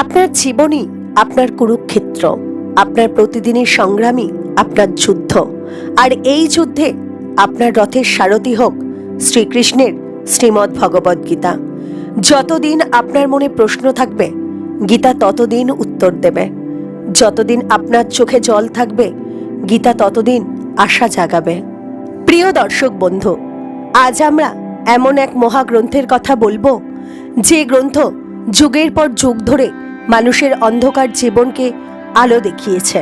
আপনার জীবনই আপনার কুরুক্ষেত্র, আপনার প্রতিদিনের সংগ্রামী আপনার যুদ্ধ। আর এই যুদ্ধে আপনার রথের সারথি হোক শ্রীকৃষ্ণের শ্রীমদ্ ভগবদ্ গীতা। যতদিন আপনার মনে প্রশ্ন থাকবে, গীতা ততদিন উত্তর দেবে। যতদিন আপনার চোখে জল থাকবে, গীতা ততদিন আশা জাগাবে। প্রিয় দর্শক বন্ধু, আজ আমরা এমন এক মহাগ্রন্থের কথা বলব, যে গ্রন্থ যুগের পর যুগ ধরে মানুষের অন্ধকার জীবনকে আলো দেখিয়েছে,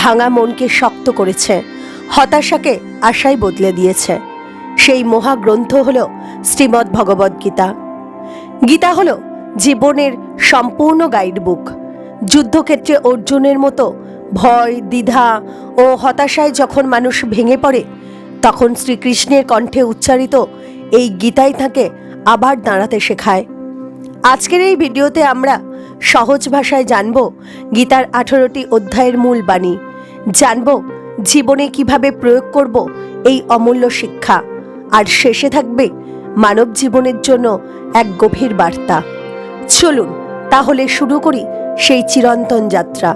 ভাঙা মনকে শক্ত করেছে, হতাশাকে আশায় বদলে দিয়েছে। সেই মহাগ্রন্থ হল শ্রীমদ্ ভগবদ্ গীতা। গীতা হল জীবনের সম্পূর্ণ গাইড বুক যুদ্ধক্ষেত্রে অর্জুনের মতো ভয়, দ্বিধা ও হতাশায় যখন মানুষ ভেঙে পড়ে, তখন শ্রীকৃষ্ণের কণ্ঠে উচ্চারিত এই গীতাই তাকে আবার দাঁড়াতে শেখায়। আজকের এই ভিডিওতে আমরা সহজ ভাষায় জানব গীতার আঠেরোটি অধ্যায়ের মূল বাণী। জানব জীবনে কীভাবে প্রয়োগ করব এই অমূল্য শিক্ষা। আর শেষে থাকবে মানব জীবনের জন্য এক গভীর বার্তা। চলুন তাহলে শুরু করি সেই চিরন্তন যাত্রা।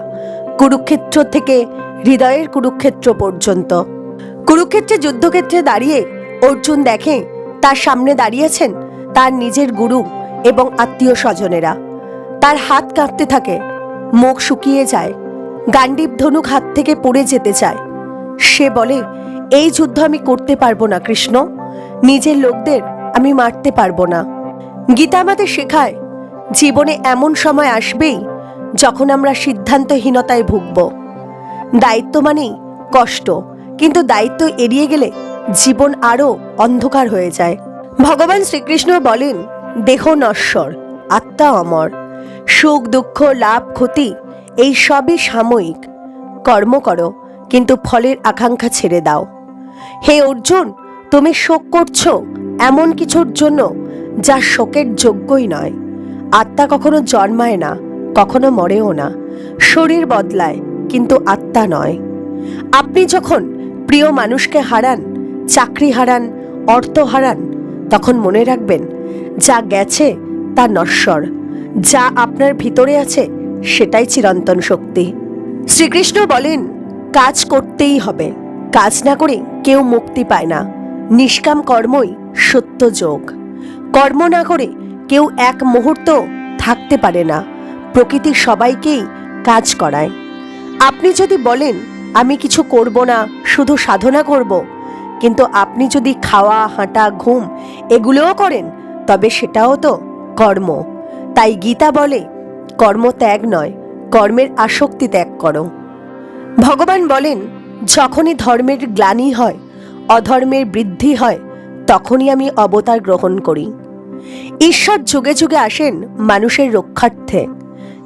কুরুক্ষেত্র থেকে হৃদয়ের কুরুক্ষেত্র পর্যন্ত। কুরুক্ষেত্রে যুদ্ধক্ষেত্রে দাঁড়িয়ে অর্জুন দেখে, তার সামনে দাঁড়িয়েছেন তার নিজের গুরু এবং আত্মীয় স্বজনেরা। তার হাত কাঁপতে থাকে। মুখ শুকিয়ে যায়। গান্ডীব ধনুক হাত থেকে পড়ে যেতে চায়। সে বলে, এই যুদ্ধ আমি করতে পারব না, কৃষ্ণ। নিজের লোকদের আমি মারতে পারব না। গীতা আমাদের শেখায়, জীবনে এমন সময় আসবেই যখন আমরা সিদ্ধান্তহীনতায় ভুগব। দায়িত্ব মানেই কষ্ট, কিন্তু দায়িত্ব এড়িয়ে গেলে জীবন আরও অন্ধকার হয়ে যায়। ভগবান শ্রীকৃষ্ণ বলেন, দেহ নশ্বর, আত্মা অমর। সুখ, দুঃখ, লাভ, ক্ষতি, এই সবই সাময়িক। কর্ম করো, কিন্তু ফলের আকাঙ্ক্ষা ছেড়ে দাও। হে অর্জুন, তুমি শোক করছ এমন কিছুর জন্য যা শোকের যোগ্যই নয়। আত্মা কখনো জন্মায় না, কখনো মরেও না। শরীর বদলায়, কিন্তু আত্মা নয়। আপনি যখন প্রিয় মানুষকে হারান, চাকরি হারান, অর্থ হারান, তখন মনে রাখবেন, যা গেছে তা নশ্বর। যা আপনার ভিতরে আছে, সেটাই চিরন্তন শক্তি। শ্রীকৃষ্ণ বলেন, কাজ করতেই হবে। কাজ না করে কেউ মুক্তি পায় না। নিষ্কাম কর্মই সত্য যোগ। কর্ম না করে কেউ এক মুহূর্ত থাকতে পারে না। প্রকৃতি সবাইকেই কাজ করায়। আপনি যদি বলেন, আমি কিছু করব না, শুধু সাধনা করব, কিন্তু আপনি যদি খাওয়া, হাঁটা, ঘুম, এগুলোও করেন, তবে সেটাও তো কর্ম। তাই গীতা বলে কর্ম ত্যাগ নয়, কর্মের আসক্তি ত্যাগ করো। ভগবান বলেন, যখনই ধর্মের গ্লানি হয়, অধর্মের বৃদ্ধি হয়, তখনই আমি অবতার গ্রহণ করি। ঈশ্বর যুগে যুগে আসেন মানুষের রক্ষার্থে।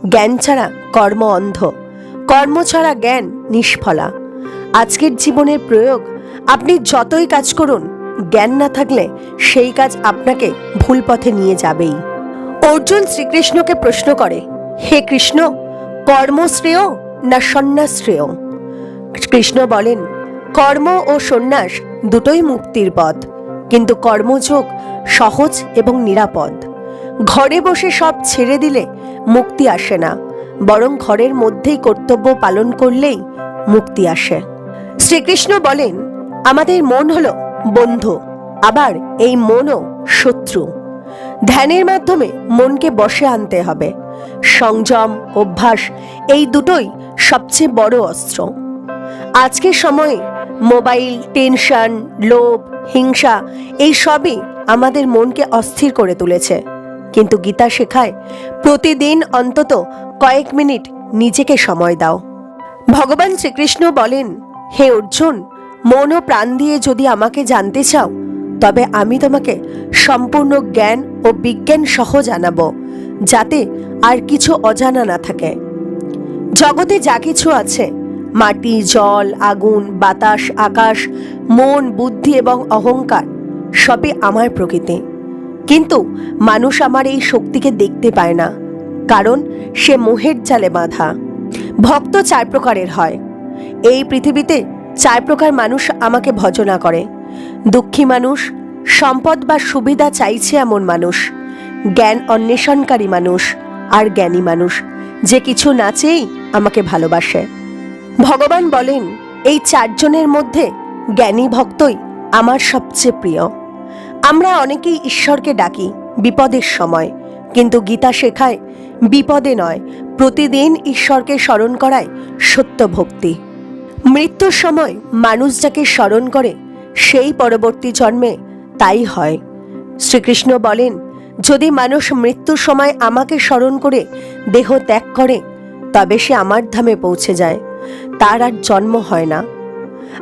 জ্ঞান ছাড়া কর্ম অন্ধ, কর্ম ছাড়া জ্ঞান নিষ্ফলা। আজকের জীবনের প্রয়োগ, আপনি যতই কাজ করুন, জ্ঞান না থাকলে সেই কাজ আপনাকে ভুল পথে নিয়ে যাবেই। অর্জুন শ্রীকৃষ্ণকে প্রশ্ন করে, হে কৃষ্ণ কর্ম শ্রেয় না সন্ন্যাস শ্রেয় কৃষ্ণ বলেন, কর্ম ও সন্ন্যাস দুটোই মুক্তির পথ, কিন্তু কর্মযোগ সহজ এবং নিরাপদ। ঘরে বসে সব ছেড়ে দিলে মুক্তি আসে না, বরং ঘরের মধ্যেই কর্তব্য পালন করলেই মুক্তি আসে। শ্রীকৃষ্ণ বলেন, আমাদের মন হলো বন্ধু, আবার এই মনও শত্রু। ধ্যানের মাধ্যমে মনকে বসে আনতে হবে। সংযম, অভ্যাস, এই দুটোই সবচেয়ে বড় অস্ত্র। আজকের সময়ে মোবাইল, টেনশন, লোভ, হিংসা, এই সবই আমাদের মনকে অস্থির করে তুলেছে। কিন্তু গীতা শেখায়, প্রতিদিন অন্তত কয়েক মিনিট নিজেকে সময় দাও। ভগবান শ্রীকৃষ্ণ বলেন, হে অর্জুন, মন ও প্রাণ দিয়ে যদি আমাকে জানতে চাও তবে আমি তোমাকে সম্পূর্ণ জ্ঞান ও বিজ্ঞান সহ জানাব, যাতে আর কিছু অজানা না থাকে। জগতে যা কিছু আছে, মাটি, জল, আগুন, বাতাস, আকাশ, মন, বুদ্ধি এবং অহংকার, সবই আমার প্রকৃতি। কিন্তু মানুষ আমার এই শক্তিকে দেখতে পায় না, কারণ সে মোহের জালে বাঁধা। ভক্ত চার প্রকারের হয়। এই পৃথিবীতে চার প্রকার মানুষ আমাকে ভজনা করে। দুঃখী মানুষ, সম্পদ বা সুবিধা চাইছে এমন মানুষ, জ্ঞান অন্বেষণকারী মানুষ আর জ্ঞানী মানুষ, যে কিছু না চেয়েই আমাকে ভালোবাসে। ভগবান বলেন, এই চারজনের মধ্যে জ্ঞানী ভক্তই আমার সবচেয়ে প্রিয়। আমরা অনেকেই ঈশ্বরকে ডাকি বিপদের সময়, কিন্তু গীতা শেখায় বিপদে নয়, প্রতিদিন ঈশ্বরকে স্মরণ করায় সত্য ভক্তি। মৃত্যুর সময় মানুষ যাকে স্মরণ করে সেই পরবর্তী জন্মে তাই হয়। শ্রীকৃষ্ণ বলেন, যদি মানুষ মৃত্যুর সময় আমাকে স্মরণ করে দেহ ত্যাগ করে, তবে সে আমার ধামে পৌঁছে যায়। তার আর জন্ম হয় না।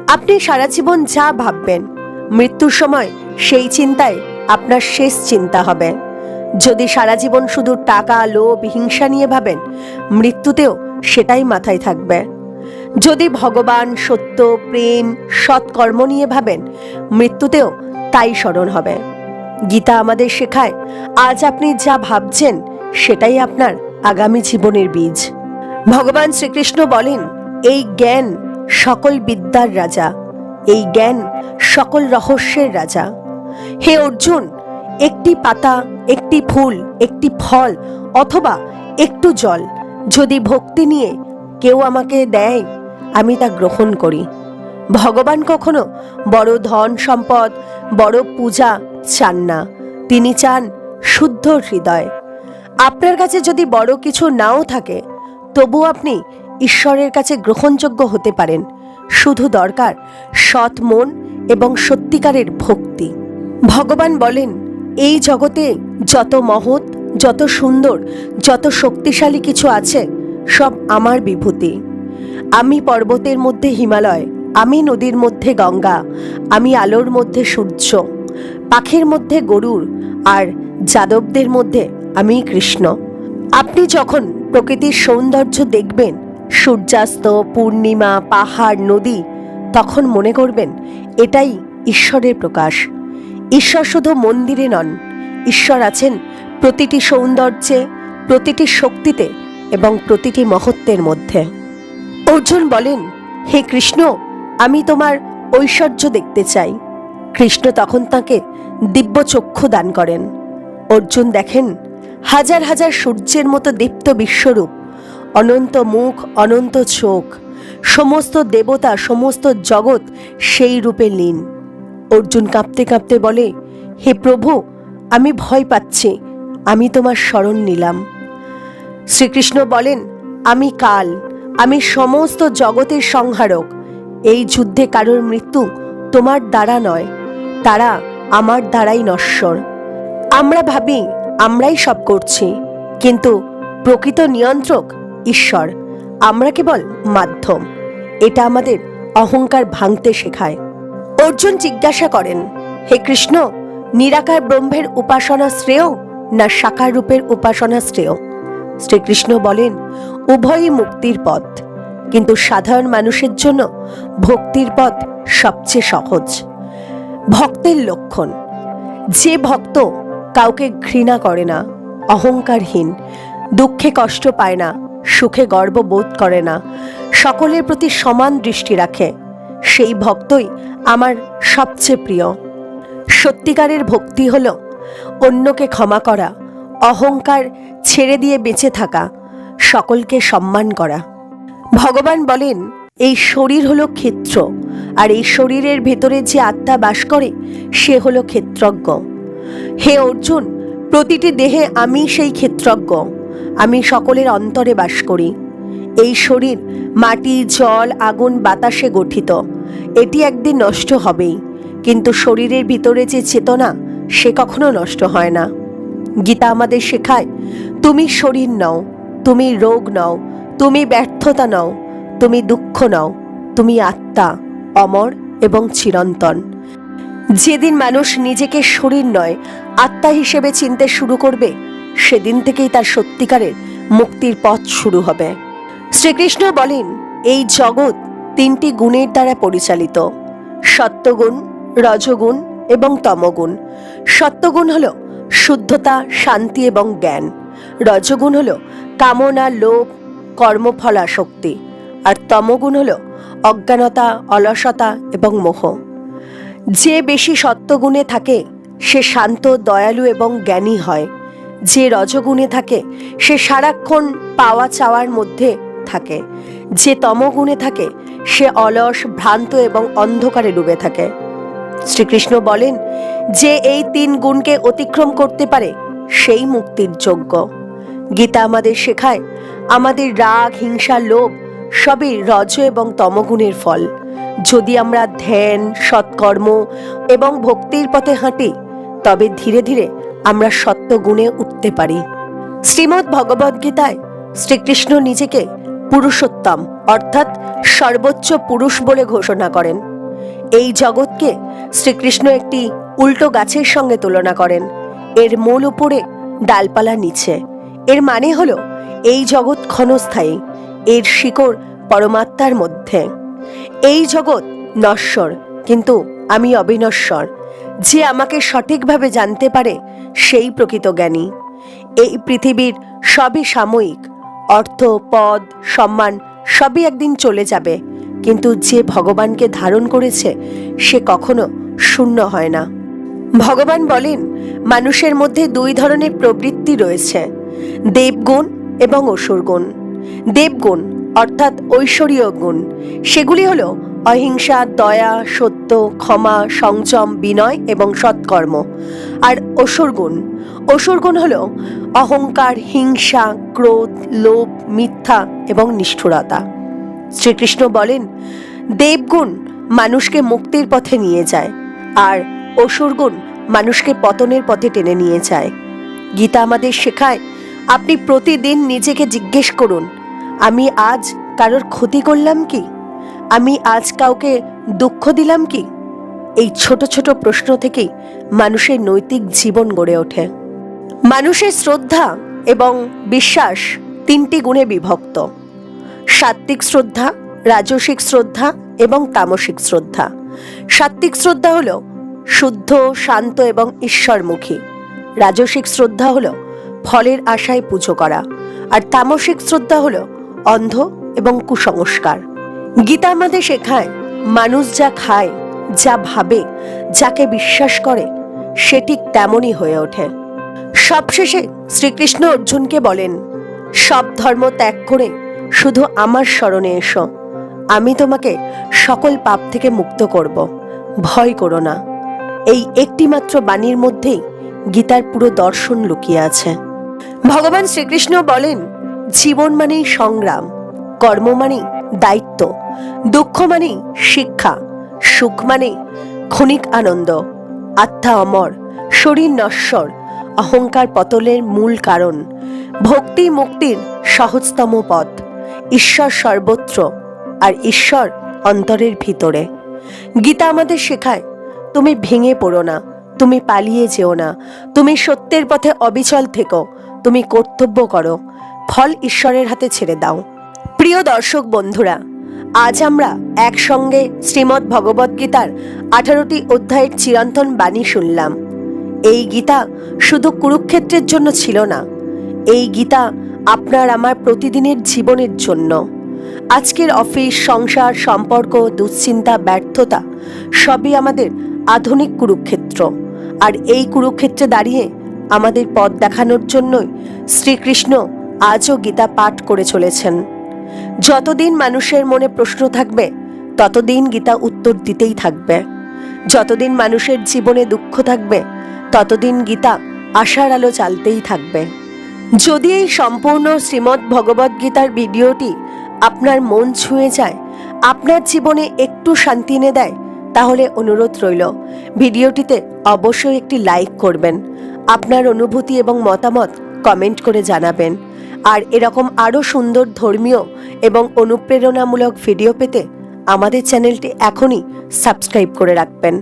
আপনি সারা জীবন যা ভাববেন, মৃত্যুর সময় সেই চিন্তায় আপনার শেষ চিন্তা হবে। যদি সারা জীবন শুধু টাকা, লোভ, হিংসা নিয়ে ভাবেন, মৃত্যুতেও সেটাই মাথায় থাকবে। যদি ভগবান সত্য, প্রেম, সৎকর্ম নিয়ে ভাবেন, মৃত্যুতেও তাই স্মরণ হবে। গীতা আমাদের শেখায়, আজ আপনি যা ভাবছেন, সেটাই আপনার আগামী জীবনের বীজ। ভগবান শ্রীকৃষ্ণ বলেন, এই জ্ঞান সকল বিদ্যার রাজা, এই জ্ঞান সকল রহস্যের রাজা। হে অর্জুন, একটি পাতা, একটি ফুল, একটি ফল অথবা একটু জল যদি ভক্তি নিয়ে কেউ আমাকে দেয় আমি তা গ্রহণ করি। ভগবান কখনো বড় ধন সম্পদ, বড় পূজা চান না। তিনি চান শুদ্ধ হৃদয়। আপনার কাছে যদি বড় কিছু নাও থাকে তবু আপনি ঈশ্বরের কাছে গ্রহণযোগ্য হতে পারেন। শুধু দরকার সৎ মন এবং সত্যিকারের ভক্তি। ভগবান বলেন, এই জগতে যত মহৎ, যত সুন্দর, যত শক্তিশালী কিছু আছে, সব আমার বিভূতি। আমি পর্বতের মধ্যে হিমালয়, আমি নদীর মধ্যে গঙ্গা, আমি আলোর মধ্যে সূর্য, পাখির মধ্যে গরুর, আর যাদবদের মধ্যে আমি কৃষ্ণ। আপনি যখন প্রকৃতির সৌন্দর্য দেখবেন, সূর্যাস্ত, পূর্ণিমা, পাহাড়, নদী, তখন মনে করবেন এটাই ঈশ্বরের প্রকাশ। ঈশ্বর শুধু মন্দিরে নন, ঈশ্বর আছেন প্রতিটি সৌন্দর্যে, প্রতিটি শক্তিতে এবং প্রতিটি মহত্বের মধ্যে। অর্জুন বলেন, হে কৃষ্ণ, আমি তোমার ঐশ্বর্য দেখতে চাই। কৃষ্ণ তখন তাকে দিব্য চক্ষু দান করেন। অর্জুন দেখেন, হাজার হাজার সূর্যের মতো দীপ্ত বিশ্বরূপ, অনন্ত মুখ, অনন্ত চোখ, সমস্ত দেবতা, সমস্ত জগৎ সেই রূপে লীন। অর্জুন কাঁপতে কাঁপতে বলে, হে প্রভু, আমি ভয় পাচ্ছি, আমি তোমার শরণ নিলাম। শ্রীকৃষ্ণ বলেন, আমি কাল আমি সমস্ত জগতের সংহারক। এই যুদ্ধে কারোর মৃত্যু তোমার দ্বারা নয়, তারা আমার দ্বারাই নশ্বর। আমরা ভাবি, আমরাই সব করছি, কিন্তু প্রকৃত নিয়ন্ত্রক ঈশ্বর, আমরা কেবল মাধ্যম। এটা আমাদের অহংকার ভাঙতে শেখায়। অর্জুন জিজ্ঞাসা করেন, হে কৃষ্ণ, নিরাকার ব্রহ্মের উপাসনা শ্রেয় না সাকার রূপের উপাসনা শ্রেয়? শ্রীকৃষ্ণ বলেন উভয়ই মুক্তির পথ। কিন্তু সাধারণ মানুষের জন্য ভক্তির পথ সবচেয়ে সহজ। ভক্তের লক্ষণ, যে ভক্ত কাউকে ঘৃণা করে না, অহংকারহীন, দুঃখে কষ্ট পায় না, সুখে গর্ব বোধ করে না, সকলের প্রতি সমান দৃষ্টি রাখে, সেই ভক্তই আমার সবচেয়ে প্রিয়। সত্যিকারের ভক্তি হল অন্যকে ক্ষমা করা, অহংকার ছেড়ে দিয়ে বেঁচে থাকা সকলকে সম্মান করা। ভগবান বলেন, এই শরীর হলো ক্ষেত্র, আর এই শরীরের ভেতরে যে আত্মা বাস করে, সে হলো ক্ষেত্রজ্ঞ। হে অর্জুন, প্রতিটি দেহে আমি সেই ক্ষেত্রজ্ঞ, আমি সকলের অন্তরে বাস করি। এই শরীর মাটি, জল, আগুন, বাতাসে গঠিত। এটি একদিন নষ্ট হবেই, কিন্তু শরীরের ভিতরে যে চেতনা, সে কখনো নষ্ট হয় না। গীতা আমাদের শেখায়, তুমি শরীর নও তুমি রোগ নও, তুমি ব্যর্থতা নও, তুমি দুঃখ নও, তুমি আত্মা, অমর এবং চিরন্তন। যেদিন মানুষ নিজেকে শরীর নয়, আত্মা হিসেবে চিনতে শুরু করবে, সেদিন থেকেই তার সত্যিকারের মুক্তির পথ শুরু হবে। শ্রীকৃষ্ণ বলেন, এই জগৎ তিনটি গুণের দ্বারা পরিচালিত। সত্যগুণ, রজগুণ এবং তমগুণ। সত্যগুণ হল শুদ্ধতা, শান্তি এবং জ্ঞান। রজগুণ হল কামনা, লোভ কর্মফলাশক্তি আর তমগুণ হল অজ্ঞানতা, অলসতা এবং মোহ। যে বেশি সত্যগুণে থাকে, সে শান্ত, দয়ালু এবং জ্ঞানী হয়। যে রজগুণে থাকে, সে সারাক্ষণ পাওয়া চাওয়ার মধ্যে থাকে। যে তমগুণে থাকে, সে অলস, ভ্রান্ত এবং অন্ধকারে ডুবে থাকে। শ্রীকৃষ্ণ বলেন, যে এই তিন গুণকে অতিক্রম করতে পারে, সেই মুক্তির যোগ্য। গীতা আমাদের শেখায়, আমাদের রাগ, হিংসা, লোভ, সবই রজ এবং তমগুণের ফল। যদি আমরা ধ্যান, সৎকর্ম এবং ভক্তির পথে হাঁটি, তবে ধীরে ধীরে আমরা সত্য গুণে উঠতে পারি। শ্রীমদ্ ভগবদ্গীতায় শ্রীকৃষ্ণ নিজেকে পুরুষোত্তম, অর্থাৎ সর্বোচ্চ পুরুষ বলে ঘোষণা করেন। এই জগৎকে শ্রীকৃষ্ণ একটি উল্টো গাছের সঙ্গে তুলনা করেন। এর মূল উপরে ডালপালা নিচে। এর মানে হলো, এই জগৎ ক্ষণস্থায়ী, এর শিকড় পরমাত্মার মধ্যে। এই জগৎ নশ্বর, কিন্তু আমি অবিনশ্বর। যে আমাকে সঠিকভাবে জানতে পারে, সেই প্রকৃত জ্ঞানী। এই পৃথিবীর সবই সাময়িক, অর্থ, পদ, সম্মান, সবই একদিন চলে যাবে। কিন্তু যে ভগবানকে ধারণ করেছে, সে কখনো শূন্য হয় না। ভগবান বলেন, মানুষের মধ্যে দুই ধরনের প্রবৃত্তি রয়েছে। দেবগুণ এবং অসুরগুণ দেবগুণ অর্থাৎ ঐশ্বরীয় গুণ। সেগুলি হলো অহিংসা, দয়া, সত্য, ক্ষমা, সংযম, বিনয় এবং সৎকর্ম। আর অসুরগুণ অসুরগুণ হলো অহংকার, হিংসা, ক্রোধ, লোভ, মিথ্যা এবং নিষ্ঠুরতা। শ্রীকৃষ্ণ বলেন, দেবগুণ মানুষকে মুক্তির পথে নিয়ে যায়, আর অসুরগুণ মানুষকে পতনের পথে টেনে নিয়ে যায়। গীতা আমাদের শেখায় আপনি প্রতিদিন নিজেকে জিজ্ঞেস করুন, আমি আজ কারোর ক্ষতি করলাম কি? আমি আজ কাউকে দুঃখ দিলাম কি? এই ছোট ছোট প্রশ্ন থেকেই মানুষের নৈতিক জীবন গড়ে ওঠে। মানুষের শ্রদ্ধা এবং বিশ্বাস তিনটি গুণে বিভক্ত। সাত্ত্বিক শ্রদ্ধা, রাজসিক শ্রদ্ধা এবং তামসিক শ্রদ্ধা। সাত্ত্বিক শ্রদ্ধা হলো শুদ্ধ, শান্ত এবং ঈশ্বরমুখী। রাজসিক শ্রদ্ধা হলো ফলের আশায় পুজো করা। আর তামসিক শ্রদ্ধা হলো অন্ধ এবং কুসংস্কার। গীতা আমাদের শেখায়, মানুষ যা খায়, যা ভাবে, যাকে বিশ্বাস করে, সে ঠিক তেমনই হয়ে ওঠে। সবশেষে শ্রীকৃষ্ণ অর্জুনকে বলেন, সব ধর্ম ত্যাগ করে শুধু আমার স্মরণে এসো। আমি তোমাকে সকল পাপ থেকে মুক্ত করব। ভয় করো না। এই একটিমাত্র বাণীর মধ্যেই গীতার পুরো দর্শন লুকিয়ে আছে। ভগবান শ্রীকৃষ্ণ বলেন, জীবন মানেই সংগ্রাম, কর্ম মানেই দায়িত্ব, দুঃখ মানেই শিক্ষা, সুখ মানেই ক্ষণিক আনন্দ, আত্মা অমর, শরীর নশ্বর, অহংকার পতলের মূল কারণ, ভক্তি মুক্তির সহজতম পথ, ঈশ্বর সর্বত্র আর ঈশ্বর অন্তরের ভিতরে। গীতা আমাদের শেখায়, তুমি ভেঙে পড়ো না, তুমি পালিয়ে যেও না, তুমি সত্যের পথে অবিচল থেকো তুমি কর্তব্য করো। ফল ঈশ্বরের হাতে ছেড়ে দাও। প্রিয় দর্শক বন্ধুরা, আজ আমরা একসঙ্গে শ্রীমদ্ ভগবদ্গীতার আঠারোটি অধ্যায়ের চিরন্তন বাণী শুনলাম। এই গীতা শুধু কুরুক্ষেত্রের জন্য ছিল না, এই গীতা আপনার আমার প্রতিদিনের জীবনের জন্য। আজকের অফিস, সংসার, সম্পর্ক, দুশ্চিন্তা, ব্যর্থতা সবই আমাদের আধুনিক কুরুক্ষেত্র। আর এই কুরুক্ষেত্রে দাঁড়িয়ে আমাদের পথ দেখানোর জন্যই শ্রীকৃষ্ণ আজও গীতা পাঠ করে চলেছেন। যতদিন মানুষের মনে প্রশ্ন থাকবে, ততদিন গীতা উত্তর দিতেই থাকবে। যতদিন মানুষের জীবনে দুঃখ থাকবে, ততদিন গীতা আশার আলো চালতেই থাকবে। যদি এই সম্পূর্ণ শ্রীমদ্ ভগবদ গীতার ভিডিওটি আপনার মন ছুঁয়ে যায়, আপনার জীবনে একটু শান্তি এনে দেয়, তাহলে অনুরোধ রইল, ভিডিওটিতে অবশ্যই একটি লাইক করবেন। আপনার অনুভূতি এবং মতামত কমেন্ট করে জানাবেন। আর এরকম আরও সুন্দর ধর্মীয় এবং অনুপ্রেরণামূলক ভিডিও পেতে আমাদের চ্যানেলটি এখনই সাবস্ক্রাইব করে রাখবেন।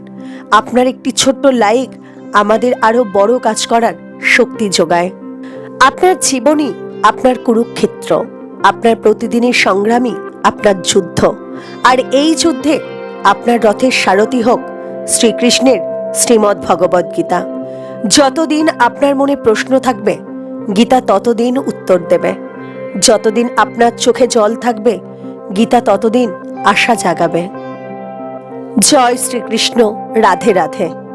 আপনার একটি ছোট্ট লাইক আমাদের আরও বড় কাজ করার শক্তি যোগায়। আপনার জীবনই আপনার কুরুক্ষেত্র, আপনার প্রতিদিনের সংগ্রামই আপনার যুদ্ধ। আর এই যুদ্ধে আপনার রথের সারথি হোক শ্রীকৃষ্ণের শ্রীমদ্ ভগবদ গীতা। যতদিন আপনার মনে প্রশ্ন থাকবে, গীতা ততদিন উত্তর দেবে। যতদিন আপনার চোখে জল থাকবে, গীতা ততদিন আশা জাগাবে। জয় শ্রীকৃষ্ণ, রাধে রাধে।